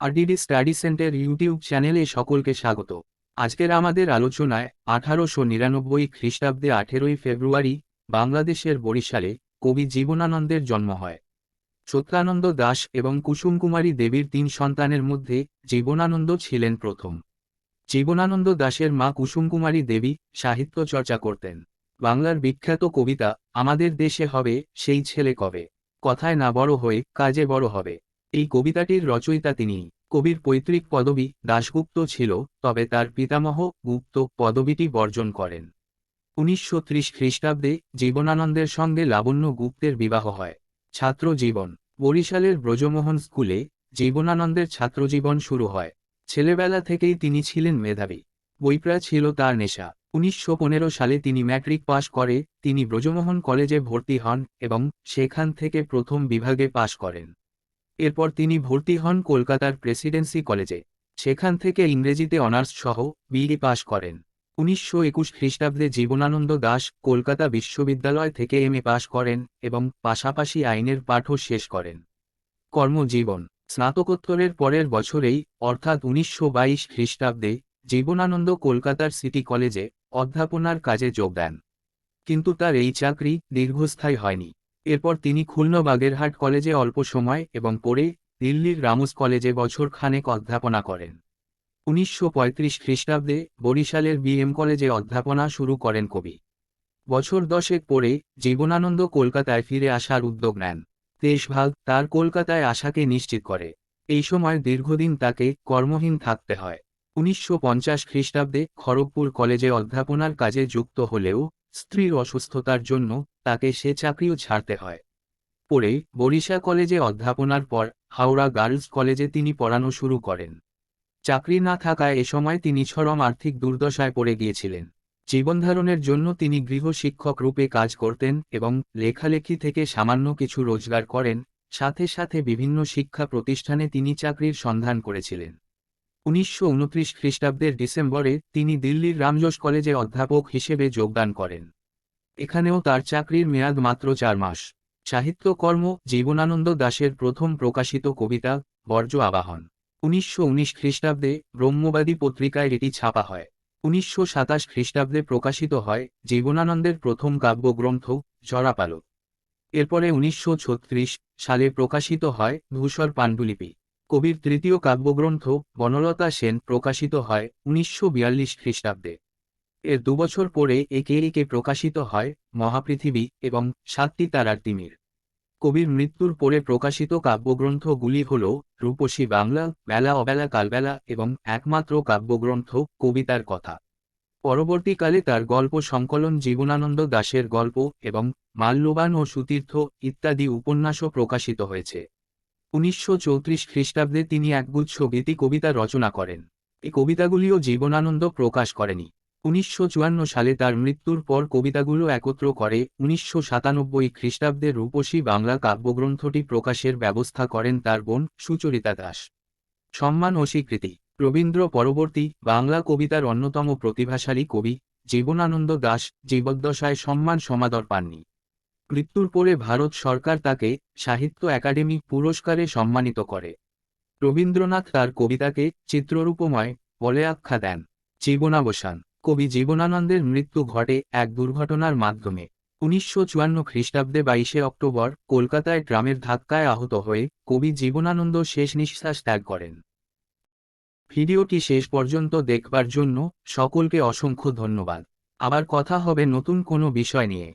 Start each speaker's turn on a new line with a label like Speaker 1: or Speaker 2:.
Speaker 1: RDD study centre YouTube চ্যানেলে সকলকে স্বাগত। আজকের আমাদের আলোচনায় আঠারোশো নিরানব্বই খ্রিস্টাব্দে আঠেরোই ফেব্রুয়ারি বাংলাদেশের বরিশালে কবি জীবনানন্দের জন্ম হয়। সত্যানন্দ দাস এবং কুসুম কুমারী দেবীর তিন সন্তানের মধ্যে জীবনানন্দ ছিলেন প্রথম। জীবনানন্দ দাশের মা কুসুম কুমারী দেবী সাহিত্য চর্চা করতেন। বাংলার বিখ্যাত কবিতা, আমাদের দেশে হবে সেই ছেলে কবে? কথায় না বড় হয়ে কাজে বড় হবে। এই কবিতাটির রচয়িতা তিনি। কবির পৈতৃক পদবী দাশগুপ্ত ছিল, তবে তার পিতামহ গুপ্ত পদবীটি বর্জন করেন। উনিশশো ত্রিশ খ্রিস্টাব্দে জীবনানন্দের সঙ্গে লাবণ্য গুপ্তের বিবাহ হয়। ছাত্র জীবন। বরিশালের ব্রজমোহন স্কুলে জীবনানন্দের ছাত্রজীবন শুরু হয়। ছেলেবেলা থেকেই তিনি ছিলেন মেধাবী। বইপ্রা ছিল তার নেশা। উনিশশো পনেরো সালে তিনি ম্যাট্রিক পাশ করে তিনি ব্রজমোহন কলেজে ভর্তি হন এবং সেখান থেকে প্রথম বিভাগে পাশ করেন। এরপর তিনি ভর্তি হন কলকাতার প্রেসিডেন্সি কলেজে, সেখান থেকে ইংরেজিতে অনার্স সহ বিএ পাশ করেন। উনিশশো একুশ খ্রিস্টাব্দে জীবনানন্দ দাস কলকাতা বিশ্ববিদ্যালয় থেকে এম এ পাশ করেন এবং পাশাপাশি আইনের পাঠও শেষ করেন। কর্মজীবন, স্নাতকোত্তরের পরের বছরেই, অর্থাৎ উনিশশো বাইশ খ্রিস্টাব্দে, জীবনানন্দ কলকাতার সিটি কলেজে অধ্যাপনার কাজে যোগ দেন। কিন্তু তার এই চাকরি দীর্ঘস্থায়ী হয়নি। এরপর তিনি খুলনা বাগেরহাট কলেজে অল্প সময় এবং পরে দিল্লির রামুস কলেজে বছর খানেক অধ্যাপনা করেন। উনিশশো পঁয়ত্রিশ খ্রিস্টাব্দে বরিশালের বিএম কলেজে অধ্যাপনা শুরু করেন কবি। বছর দশেক পরে জীবনানন্দ কলকাতায় ফিরে আসার উদ্যোগ নেন। দেশভাগ তার কলকাতায় আসাকে নিশ্চিত করে। এই সময় দীর্ঘদিন তাকে কর্মহীন থাকতে হয়। উনিশশো পঞ্চাশ খ্রিস্টাব্দে খড়গপুর কলেজে অধ্যাপনার কাজে যুক্ত হলেও স্ত্রীর অসুস্থতার জন্য তাকে সে চাকরিও ছাড়তে হয়। পরে বরিশা কলেজে অধ্যাপনার পর হাওড়া গার্লস কলেজে তিনি পড়ানো শুরু করেন। চাকরি না থাকায় এ সময় তিনি চরম আর্থিক দুর্দশায় পড়ে গিয়েছিলেন। জীবনধারণের জন্য তিনি গৃহ শিক্ষক রূপে কাজ করতেন এবং লেখালেখি থেকে সামান্য কিছু রোজগার করেন, সাথে সাথে বিভিন্ন শিক্ষা প্রতিষ্ঠানে তিনি চাকরির সন্ধান করেছিলেন। উনিশশো উনত্রিশ খ্রিস্টাব্দের ডিসেম্বরে তিনি দিল্লির রামজোস কলেজে অধ্যাপক হিসেবে যোগদান করেন। এখানেও তার চাকরির মেয়াদ মাত্র চার মাস। সাহিত্যকর্ম জীবনানন্দ দাশের প্রথম প্রকাশিত কবিতা, বর্জ্য আবাহন। উনিশশো উনিশ খ্রিস্টাব্দে ব্রহ্মবাদী পত্রিকায় এটি ছাপা হয়। উনিশশো সাতাশ খ্রিস্টাব্দে প্রকাশিত হয় জীবনানন্দের প্রথম কাব্যগ্রন্থ জরাপালক এরপরে উনিশশো ছত্রিশ সালে প্রকাশিত হয় ধূসর পাণ্ডুলিপি। কবির তৃতীয় কাব্যগ্রন্থ বনলতা সেন প্রকাশিত হয় উনিশশো বিয়াল্লিশ খ্রিস্টাব্দে। এর দুবছর পরে একে একে প্রকাশিত হয় মহাপৃথিবী এবং সাতটি তারার তিমির। কবির মৃত্যুর পরে প্রকাশিত কাব্যগ্রন্থগুলি হল রূপসী বাংলা, বেলা অবেলা কালবেলা এবং একমাত্র কাব্যগ্রন্থ কবিতার কথা। পরবর্তীকালে তার গল্প সংকলন জীবনানন্দ দাশের গল্প এবং মাল্যবান ও সুতীর্থ ইত্যাদি উপন্যাসও প্রকাশিত হয়েছে। উনিশশো চৌত্রিশ খ্রিস্টাব্দে তিনি একগুচ্ছ গীতি কবিতা রচনা করেন। এই কবিতাগুলিও জীবনানন্দ প্রকাশ করেনি। উনিশশো চুয়ান্ন সালে তার মৃত্যুর পর কবিতাগুলো একত্র করে উনিশশো সাতানব্বই খ্রিস্টাব্দে রূপসী বাংলা কাব্যগ্রন্থটি প্রকাশের ব্যবস্থা করেন তার বোন সুচরিতা দাস। সম্মান ও স্বীকৃতি। রবীন্দ্র পরবর্তী বাংলা কবিতার অন্যতম প্রতিভাশালী কবি জীবনানন্দ দাস জীবদ্দশায় সম্মান সমাদর পাননি। মৃত্যুর পরে ভারত সরকার তাকে সাহিত্য একাডেমি পুরস্কারে সম্মানিত করে। রবীন্দ্রনাথ তার কবিতাকে চিত্ররূপময় বলে আখ্যা দেন। জীবনাবসান। কবি জীবনানন্দের মৃত্যু ঘটে এক দুর্ঘটনার মাধ্যমে। উনিশশো চুয়ান্ন খ্রিস্টাব্দে বাইশে অক্টোবর কলকাতায় ট্রামের ধাক্কায় আহত হয়ে কবি জীবনানন্দ শেষ নিঃশ্বাস ত্যাগ করেন। ভিডিওটি শেষ পর্যন্ত দেখবার জন্য সকলকে অসংখ্য ধন্যবাদ। আবার কথা হবে নতুন কোনো বিষয় নিয়ে।